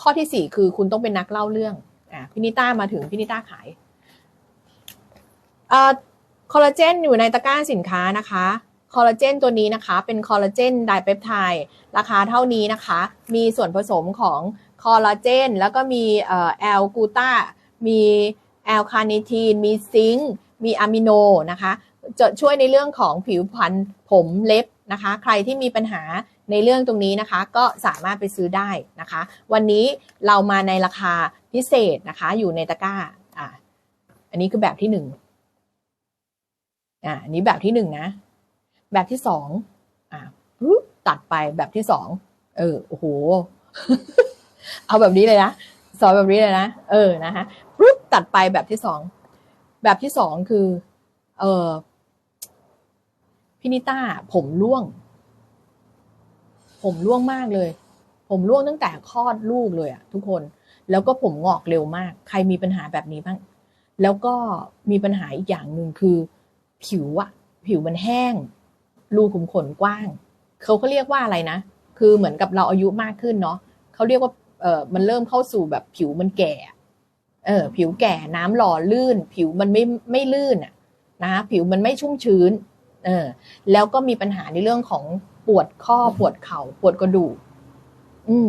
ข้อที่สี่คือคุณต้องเป็นนักเล่าเรื่องอะพินิต้ามาถึงพินิต้าขายอ่าคอลลาเจนอยู่ในตะกร้าสินค้านะคะคอลลาเจนตัวนี้นะคะ เป็นคอลลาเจนไดเปปไทด์ราคาเท่านี้นะคะ มีส่วนผสมของคอลลาเจน แล้วก็มีแอลกูตามีแอลคาเนทีน มีซิงค์ มีอะมิโนนะคะ จะช่วยในเรื่องของผิวพรรณผมเล็บนะคะ ใครที่มีปัญหา ในเรื่องตรงนี้นะคะก็สามารถไปซื้อได้นะคะ วันนี้เรามาในราคาพิเศษนะคะ อยู่ในตะกร้าอ่าอันนี้คือแบบที่หนึ่งอ่าอันนี้แบบที่หนึ่งนะ แบบที่สองอ่าปึ๊บตัดไปแบบที่สองเออโอ้โหเอาแบบนี้เลยนะสอนแบบนี้เลยนะเออนะคะปึ๊บตัดไปแบบที่สองแบบที่สองคือ เออพินิต้าผมร่วง ผมร่วงมากเลย ผมร่วงตั้งแต่คลอดลูกเลยอะทุกคน แล้วก็ผมงอกเร็วมาก ใครมีปัญหาแบบนี้บ้าง แล้วก็มีปัญหาอีกอย่างหนึ่งคือ ผิวอะผิวมันแห้ง รูขุมขนกว้าง เขาเขาเรียกว่าอะไรนะ คือเหมือนกับเราอายุมากขึ้นเนาะเขาเรียกว่าเออมันเริ่มเข้าสู่แบบผิวมันแก่ เออ ผิวแก่น้ำหล่อลื่น ผิวมันไม่ไม่ลื่นอะนะ ผิวมันไม่ชุ่มชื้น เออ แล้วก็มีปัญหาในเรื่องของ ปวดข้อปวดเข่าปวดกระดูกอืม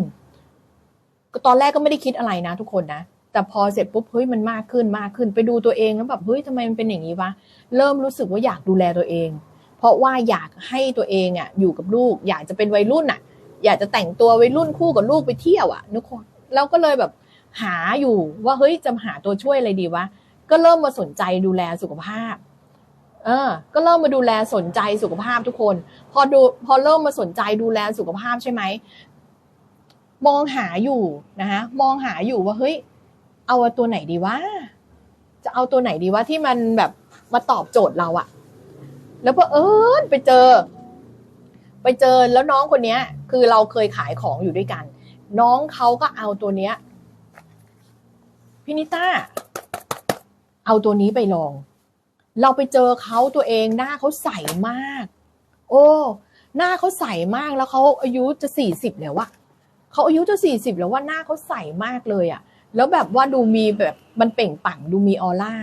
ตอนแรกก็ไม่ได้คิดอะไรนะทุกคนนะแต่พอเสร็จปุ๊บเฮ้ยมันมากขึ้นมากขึ้นไปดูตัวเองแล้วแบบเฮ้ยทำไมมันเป็นอย่างนี้วะเริ่มรู้สึกว่าอยากดูแลตัวเอง เพราะว่าอยากให้ตัวเองอะ อยู่กับลูก อยากจะเป็นวัยรุ่นอะ อยากจะแต่งตัววัยรุ่นคู่กับลูกไปเที่ยวอะทุกคนเราก็เลยแบบหาอยู่ว่าเฮ้ยจะหาตัวช่วยอะไรดีวะก็เริ่มมาสนใจดูแลสุขภาพ เออ ก็เริ่มมาดูแลสนใจสุขภาพทุกคน พอดูพอเริ่มมาสนใจดูแลสุขภาพใช่ไหมมองหาอยู่นะคะมองหาอยู่ว่าเฮ้ย เอาตัวไหนดีวะจะเอาตัวไหนดีวะที่มันแบบมาตอบโจทย์เราอะแล้วพอเออไปเจอ ไปเจอแล้วน้องคนเนี้ย คือเราเคยขายของอยู่ด้วยกัน น้องเขาก็เอาตัวเนี้ยพินิต้า เอาตัวนี้ไปลอง เราไปเจอเขาตัวเองหน้าเขาใสมาก โอ้ หน้าเขาใสมากแล้วเขาอายุจะสี่สิบแล้วอะเขาอายุจะสี่สิบแล้วว่าหน้าเขาใสมากเลยอะแล้วแบบว่าดูมีแบบมันเปล่งปังดูมีออร่า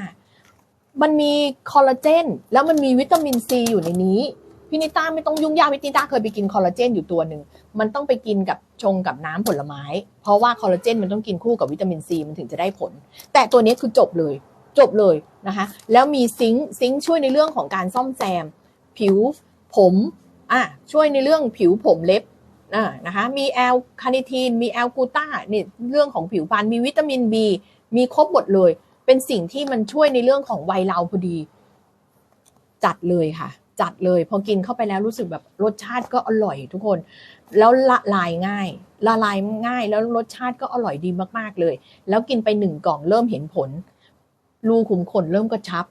มันมีคอลลาเจนแล้วมันมีวิตามินซีอยู่ในนี้พี่นิต้าไม่ต้องยุ่งยากพี่นิต้าเคยไปกินคอลลาเจนอยู่ตัวหนึ่งมันต้องไปกินกับชงกับน้ำผลไม้ เพราะว่าคอลลาเจนมันต้องกินคู่กับวิตามินซีมันถึงจะได้ผล แต่ตัวนี้คือจบเลย จบเลย นะคะแล้วมีซิงค์ซิงค์ช่วยในเรื่องของการซ่อมแซม ผิวผมอะช่วยในเรื่องผิวผมเล็บอ่านะคะมีแอลคาเนทีนมีแอลกูต้าเนี่ยเรื่องของผิวพรรณมีวิตามิน B มีครบหมดเลย เป็นสิ่งที่มันช่วยในเรื่องของวัยเราพอดี จัดเลยค่ะ จัดเลยพอกินเข้าไปแล้วรู้สึกแบบรสชาติก็อร่อยทุกคน แล้วละลายง่าย ละลายง่ายแล้วรสชาติก็อร่อยดีมากๆเลย แล้วกินไปหนึ่งกล่องเริ่มเห็นผล รูขุมขนเริ่มกระชับ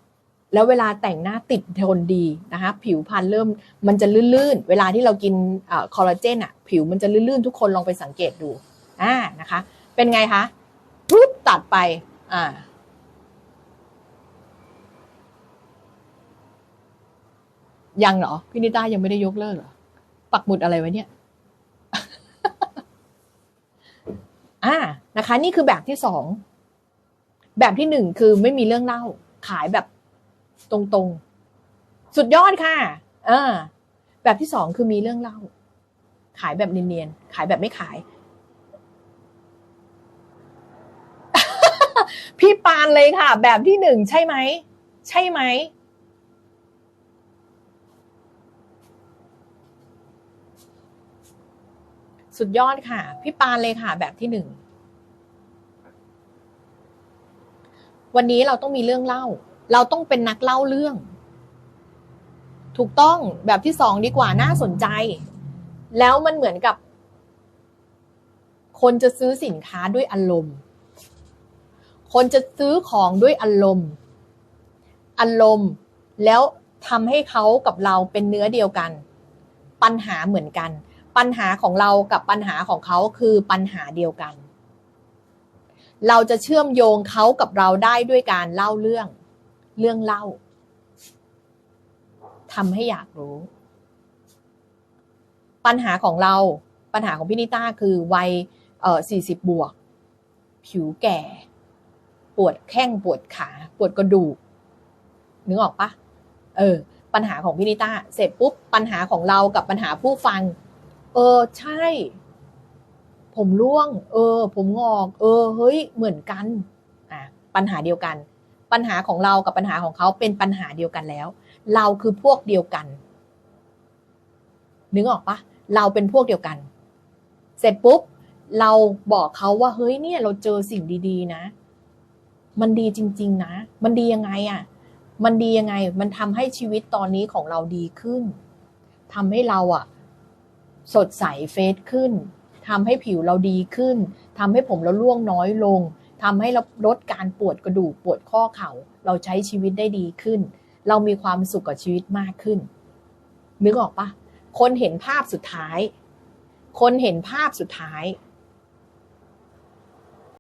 แล้วเวลาแต่งหน้าติดทนดีนะคะ ผิวพรรณเริ่มมันจะลื่นๆ เวลาที่เรากินคอลลาเจนอะ ผิวมันจะลื่นๆ ทุกคนลองไปสังเกตดูอ่านะคะ เป็นไงคะปุ๊บตัดไปอ่ายังเหรอพี่นิต้ายังไม่ได้ยกเลิกเหรอ ปักหมุดอะไรไว้เนี่ยอ่านะคะ นี่คือแบบที่สอง แบบที่หนึ่งคือไม่มีเรื่องเล่า ขายแบบตรงๆ สุดยอดค่ะเออแบบที่สองคือมีเรื่องเล่า ขายแบบเนียนๆขายแบบไม่ขาย พี่ปานเลยค่ะ แบบที่หนึ่งใช่ไหมใช่ไหมสุดยอดค่ะ พี่ปานเลยค่ะ แบบที่หนึ่ง วันนี้เราต้องมีเรื่องเล่า เราต้องเป็นนักเล่าเรื่อง ถูกต้องแบบที่สองดีกว่าน่าสนใจ แล้วมันเหมือนกับ คนจะซื้อสินค้าด้วยอารมณ์ คนจะซื้อของด้วยอารมณ์ อารมณ์แล้วทำให้เขากับเราเป็นเนื้อเดียวกัน ปัญหาเหมือนกัน ปัญหาของเรากับปัญหาของเขาคือปัญหาเดียวกัน เราจะเชื่อมโยงเขากับเราได้ด้วยการเล่าเรื่อง เรื่องเล่าทำให้อยากรู้ ปัญหาของเราปัญหาของพี่นิต้าคือวัยเอ่อสี่สิบบวก ผิวแก่ ปวดแข้งปวดขา ปวดกระดูกนึกออกปะเออ ปัญหาของพี่นิต้า เสร็จปุ๊บ ปัญหาของเรากับปัญหาผู้ฟัง เออ ใช่ ผมร่วง เออ ผมงอก เออ เฮ้ย เหมือนกัน อะ ปัญหาเดียวกัน ปัญหาของเรากับปัญหาของเขาเป็นปัญหาเดียวกันแล้ว เราคือพวกเดียวกัน นึกออกปะเราเป็นพวกเดียวกัน เสร็จปุ๊บ เราบอกเขาว่า เฮ้ย เนี่ย เราเจอสิ่งดีๆ นะ มันดีจริง ๆ นะ มันดียังไงอะ่ะ มันดียังไง มันทำให้ชีวิตตอนนี้ของเราดีขึ้นทำให้เราอะ สดใสเฟซขึ้น ทำให้ผิวเราดีขึ้นทำให้ผมเราล่วงน้อยลงทำให้เราลดการปวดกระดูกปวดข้อเข่า เราใช้ชีวิตได้ดีขึ้น เรามีความสุขกับชีวิตมากขึ้น นึกออกปะคนเห็นภาพสุดท้าย คนเห็นภาพสุดท้าย